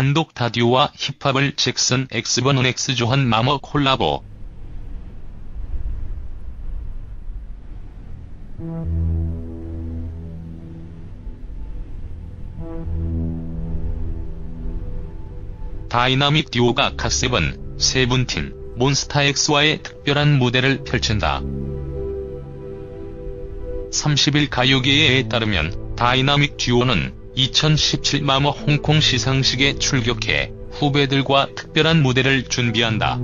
단독 다듀와 힙합을 잭슨 엑스번 엑스조한 마머 콜라보 다이나믹 듀오가 갓세븐, 세븐틴, 몬스타엑스와의 특별한 무대를 펼친다. 30일 가요계에 따르면 다이나믹 듀오는 2017 마머 홍콩 시상식에 출격해 후배들과 특별한 무대를 준비한다.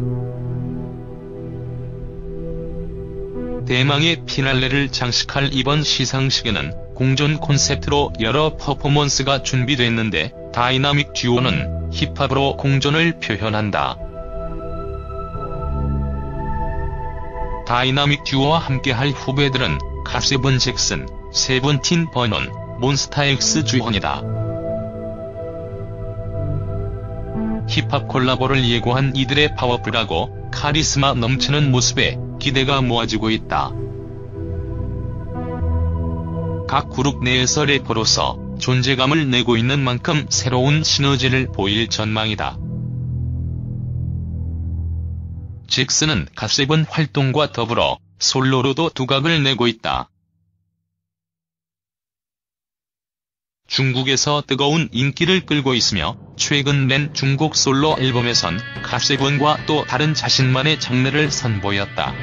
대망의 피날레를 장식할 이번 시상식에는 공존 콘셉트로 여러 퍼포먼스가 준비됐는데 다이나믹 듀오는 힙합으로 공존을 표현한다. 다이나믹 듀오와 함께할 후배들은 가세븐 잭슨, 세븐틴 버논, 몬스타엑스 주헌이다. 힙합 콜라보를 예고한 이들의 파워풀하고 카리스마 넘치는 모습에 기대가 모아지고 있다. 각 그룹 내에서 래퍼로서 존재감을 내고 있는 만큼 새로운 시너지를 보일 전망이다. 잭슨은 갓세븐 활동과 더불어 솔로로도 두각을 내고 있다. 중국에서 뜨거운 인기를 끌고 있으며 최근 낸 중국 솔로 앨범에선 갓세븐과 또 다른 자신만의 장르를 선보였다.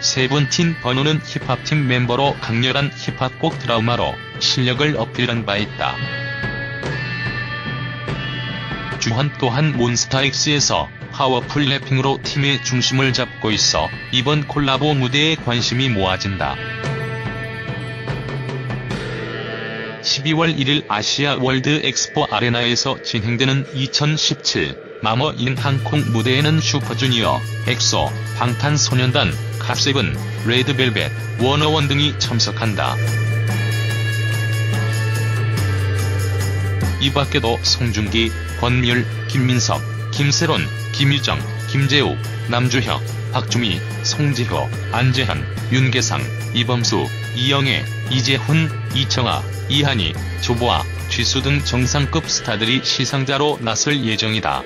세븐틴 번호는 힙합팀 멤버로 강렬한 힙합곡 드라마로 실력을 어필한 바 있다. 주헌 또한 몬스타엑스에서 파워풀 래핑으로 팀의 중심을 잡고 있어 이번 콜라보 무대에 관심이 모아진다. 12월 1일 아시아 월드 엑스포 아레나에서 진행되는 2017 마머 인 항콩 무대에는 슈퍼주니어, 엑소, 방탄소년단, 갓세븐, 레드벨벳, 워너원 등이 참석한다. 이 밖에도 송중기, 권율, 김민석, 김세론, 김유정, 김재욱, 남주혁, 박주미, 송지효, 안재현, 윤계상, 이범수, 이영애, 이재훈, 이청아, 이한희, 조보아, 쥐수 등 정상급 스타들이 시상자로 나설 예정이다.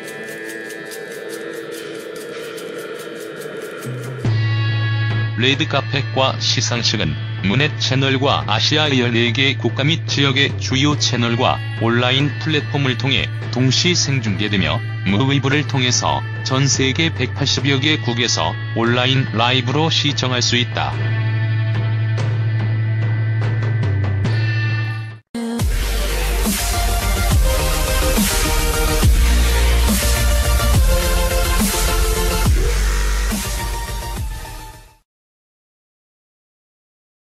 레드카펫과 시상식은 문넷 채널과 아시아의 14개 국가 및 지역의 주요 채널과 온라인 플랫폼을 통해 동시 생중계되며 무웨이브를 통해서 전 세계 180여 개국에서 온라인 라이브로 시청할 수 있다.